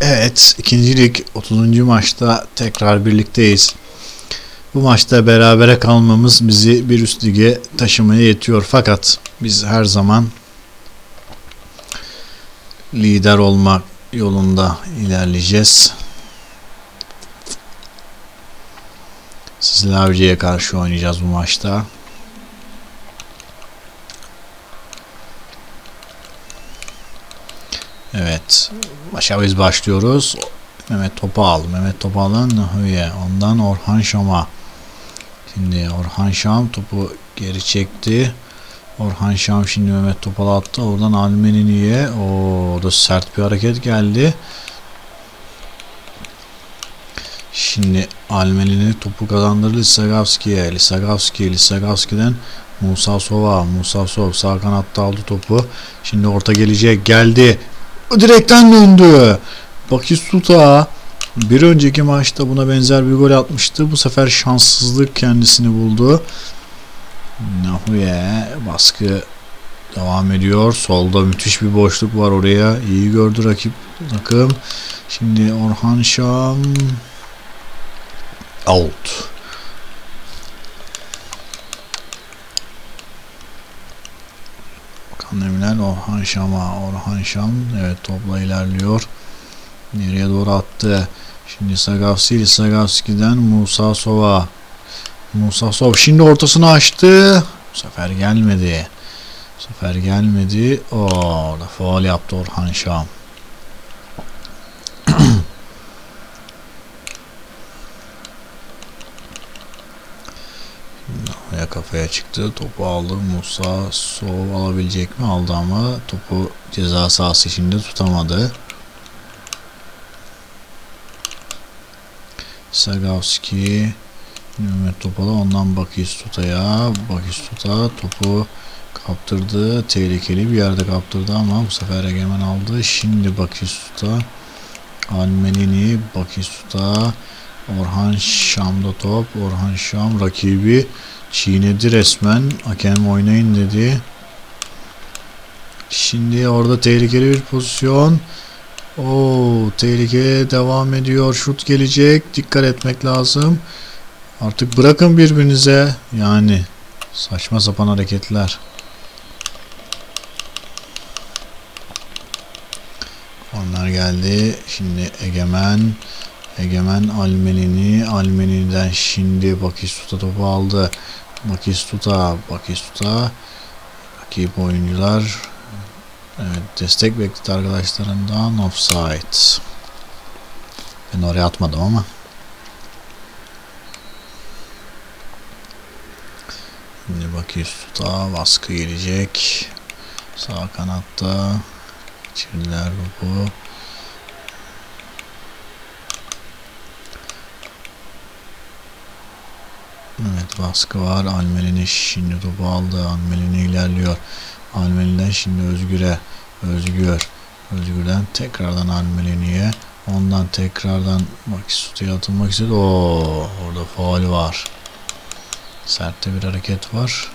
Evet, ikincilik 30. maçta tekrar birlikteyiz. Bu maçta berabere kalmamız bizi bir üst lige taşımaya yetiyor. Fakat biz her zaman lider olmak yolunda ilerleyeceğiz. Slavci'ye karşı oynayacağız bu maçta. Evet. Maça biz başlıyoruz. Mehmet Topal. Mehmet Topal'ın Nahüye. Ondan Orhan Şam'a. Şimdi Orhan Şam topu geri çekti. Orhan Şam şimdi Mehmet Topal'a attı. Oradan Almenini'ye. O da sert bir hareket geldi. Şimdi Almenini topu kazandırdı Lisagavski'ye. Lisagavski, Lisagavski'den Musa Sova. Musa Sov sağ kanatta aldı topu. Şimdi orta gelecek. Geldi. Direkten döndü. Bakistuta bir önceki maçta buna benzer bir gol atmıştı. Bu sefer şanssızlık kendisini buldu. Nahuye baskı devam ediyor. Solda müthiş bir boşluk var oraya. İyi gördü rakip takım. Şimdi Orhan Şam out. Demirel Orhan Şam'a Orhan Şam evet topla ilerliyor. Nereye doğru attı. Şimdi Sagavski Sagavski'den Musa Sova. Musa Sov şimdi ortasını açtı. Bu sefer gelmedi. Bu sefer gelmedi. O da faal yaptı Orhan Şam. Oraya kafaya çıktı. Topu aldı. Musa Sov alabilecek mi? Aldı ama topu ceza sahası içinde tutamadı. Sagavski Mehmet Topal'a ondan Bakistuta'ya Bakistuta topu kaptırdı. Tehlikeli bir yerde kaptırdı ama bu sefer Egemen aldı. Şimdi Bakistuta Almenini Bakistuta Orhan Şam'da top. Orhan Şam rakibi çiğnedi resmen. Hakem oynayın dedi. Şimdi orada tehlikeli bir pozisyon. Oo, tehlike devam ediyor. Şut gelecek. Dikkat etmek lazım. Artık bırakın birbirinize. Yani saçma sapan hareketler. Onlar geldi. Şimdi Egemen Egemen Almenini Almenini'den şimdi Bakistuta topu aldı. Bakistuta Bakistuta rakip oyuncular Evet, destek bekledi arkadaşlarından offside. Ben oraya atmadım ama. Şimdi Bakistuta baskı gelecek. Sağ kanatta geçirdiler topu. Evet baskı var. Almelini şimdi topu aldı. Almelini ilerliyor. Almeli'den şimdi Özgür'e. Özgür. Özgür'den tekrardan Almeli'ye. Ondan tekrardan Makisut'a atılmak istedi. Oo, orada faul var. Sertte bir hareket var.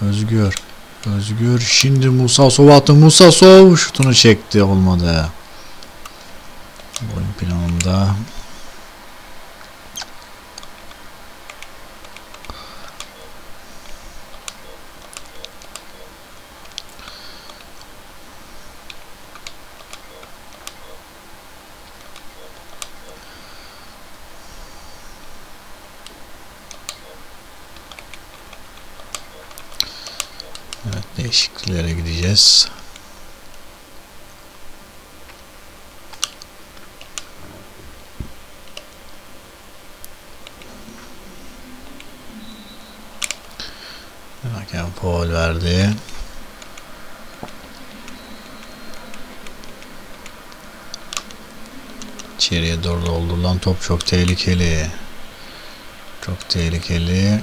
Özgür. Özgür. Şimdi Musa Sov attı. Musa Sov şutunu çekti. Olmadı. Oyun planında Evet değişikliklere gideceğiz. Hakem foul verdi. İçeriye doğru doldurulan top çok tehlikeli. Çok tehlikeli.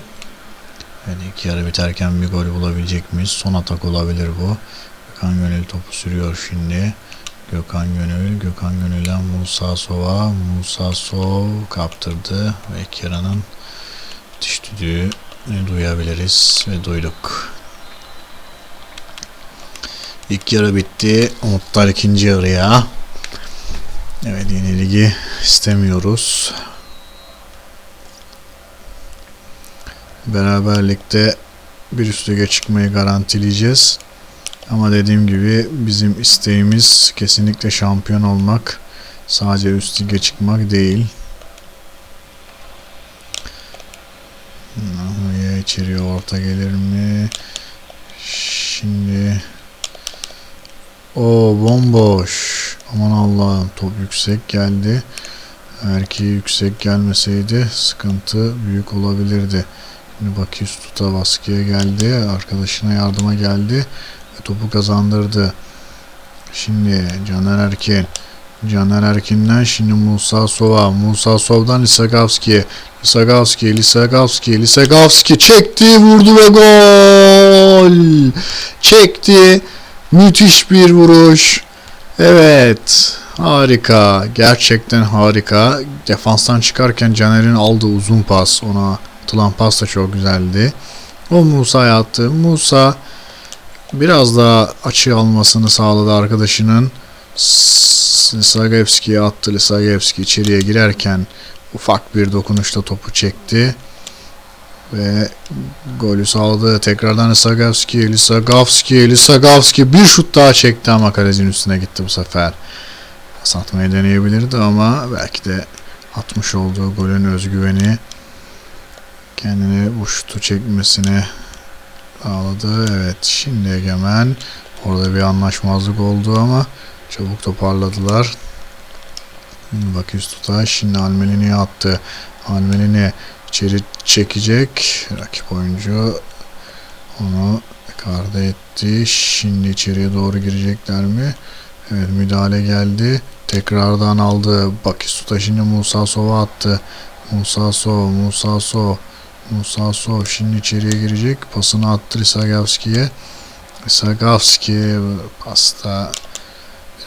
Yani iki yarı biterken bir gol bulabilecek miyiz? Son atak olabilir bu. Gökhan Gönül topu sürüyor şimdi. Gökhan Gönül, Gökhan Gönül'den Musa Sova. Musa Sov kaptırdı ve iki yarının düştüğü duyabiliriz ve duyduk. İlk yarı bitti. Umutlar ikinci yarıya. Evet yenilgi istemiyoruz. Beraberlikte bir üst lige çıkmayı garantileyeceğiz. Ama dediğim gibi bizim isteğimiz kesinlikle şampiyon olmak. Sadece üst lige çıkmak değil. Nahoya içeriye orta gelir mi? Şimdi o bomboş. Aman Allah'ım top yüksek geldi. Ki yüksek gelmeseydi sıkıntı büyük olabilirdi. Şimdi Bakis tuta baskıya geldi. Arkadaşına yardıma geldi. Ve topu kazandırdı. Şimdi Caner Erkin. Caner Erkin'den şimdi Musa Sova. Musa Sov'dan Lisagavski. Lisagavski, Lisagavski, Lisagavski çekti, vurdu ve gol! Çekti. Müthiş bir vuruş. Evet. Harika. Gerçekten harika. Defanstan çıkarken Caner'in aldığı uzun pas. Ona atılan pas da çok güzeldi. O Musa'ya attı. Musa biraz daha açı almasını sağladı arkadaşının. Lisagevski'ye attı. Lisagevski içeriye girerken ufak bir dokunuşta topu çekti. Ve golü sağladı. Tekrardan Lisagavski, Lisagavski, Lisagavski bir şut daha çekti ama kalecinin üstüne gitti bu sefer. Pas atmayı deneyebilirdi ama belki de atmış olduğu golün özgüveni kendini bu şutu çekmesine sağladı. Evet şimdi Egemen orada bir anlaşmazlık oldu ama çabuk toparladılar. Baküs tutar. Şimdi Almelini'ye attı. Almelini içeri çekecek. Rakip oyuncu onu ekarte etti. Şimdi içeriye doğru girecekler mi? Evet müdahale geldi. Tekrardan aldı. Bakistuta şimdi Musa Sov'a attı. Musa Sov, Musa Sov, Musa Sov şimdi içeriye girecek. Pasını attı Lisagavski'ye. Lisagavski pasta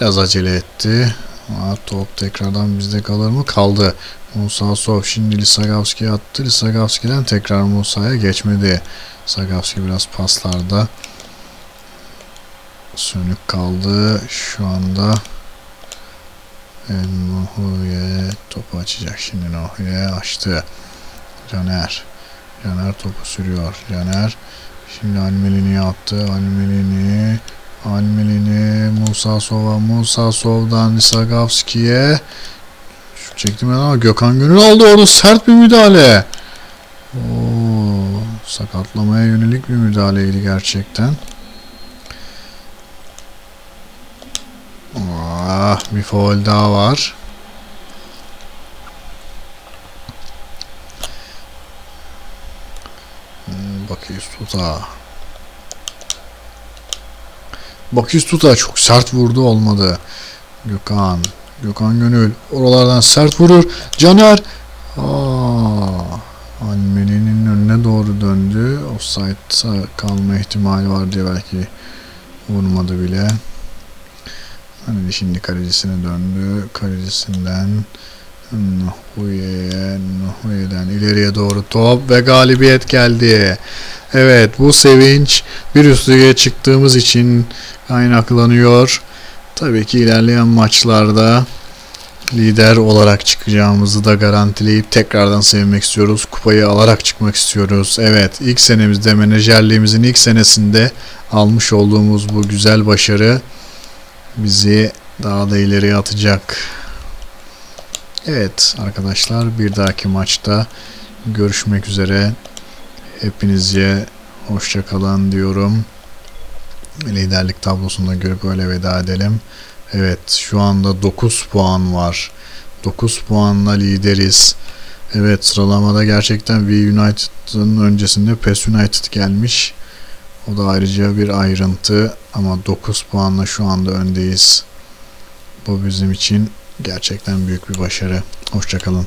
biraz acele etti. Ama top tekrardan bizde kalır mı? Kaldı. Musa Sov şimdi Lisagavski'ye attı. Lisagavski'den tekrar Musa'ya geçmedi. Lisagavski biraz paslarda sönük kaldı. Şu anda Nohuye topu açacak. Şimdi Nohuye açtı. Caner. Caner topu sürüyor. Caner şimdi Almelini attı. Almelini Almelini Musa Sova Musa Sov'dan Lisagavski'ye şu çektim ben ama Gökhan Gönül aldı orada sert bir müdahale. Oo, sakatlamaya yönelik bir müdahaleydi gerçekten. Ah, bir foul daha var. Bakıyoruz tuta. Bakıyoruz tuta çok sert vurdu olmadı. Gökhan. Gökhan Gönül. Oralardan sert vurur. Caner. Aa, Almeni'nin önüne doğru döndü. Offside'a kalma ihtimali var diye belki vurmadı bile. Hani şimdi kalecisine döndü. Kalecisinden Nuhuye'ye, Nuhuye'den ileriye doğru top ve galibiyet geldi. Evet bu sevinç bir üst lige çıktığımız için kaynaklanıyor. Tabii ki ilerleyen maçlarda lider olarak çıkacağımızı da garantileyip tekrardan sevmek istiyoruz. Kupayı alarak çıkmak istiyoruz. Evet ilk senemizde menajerliğimizin ilk senesinde almış olduğumuz bu güzel başarı bizi daha da ileriye atacak. Evet arkadaşlar bir dahaki maçta görüşmek üzere. Hepinize hoşça kalın diyorum. Liderlik tablosunda görüp öyle veda edelim. Evet şu anda 9 puan var. 9 puanla lideriz. Evet sıralamada gerçekten V United'ın öncesinde PES United gelmiş. O da ayrıca bir ayrıntı ama 9 puanla şu anda öndeyiz. Bu bizim için gerçekten büyük bir başarı. Hoşçakalın.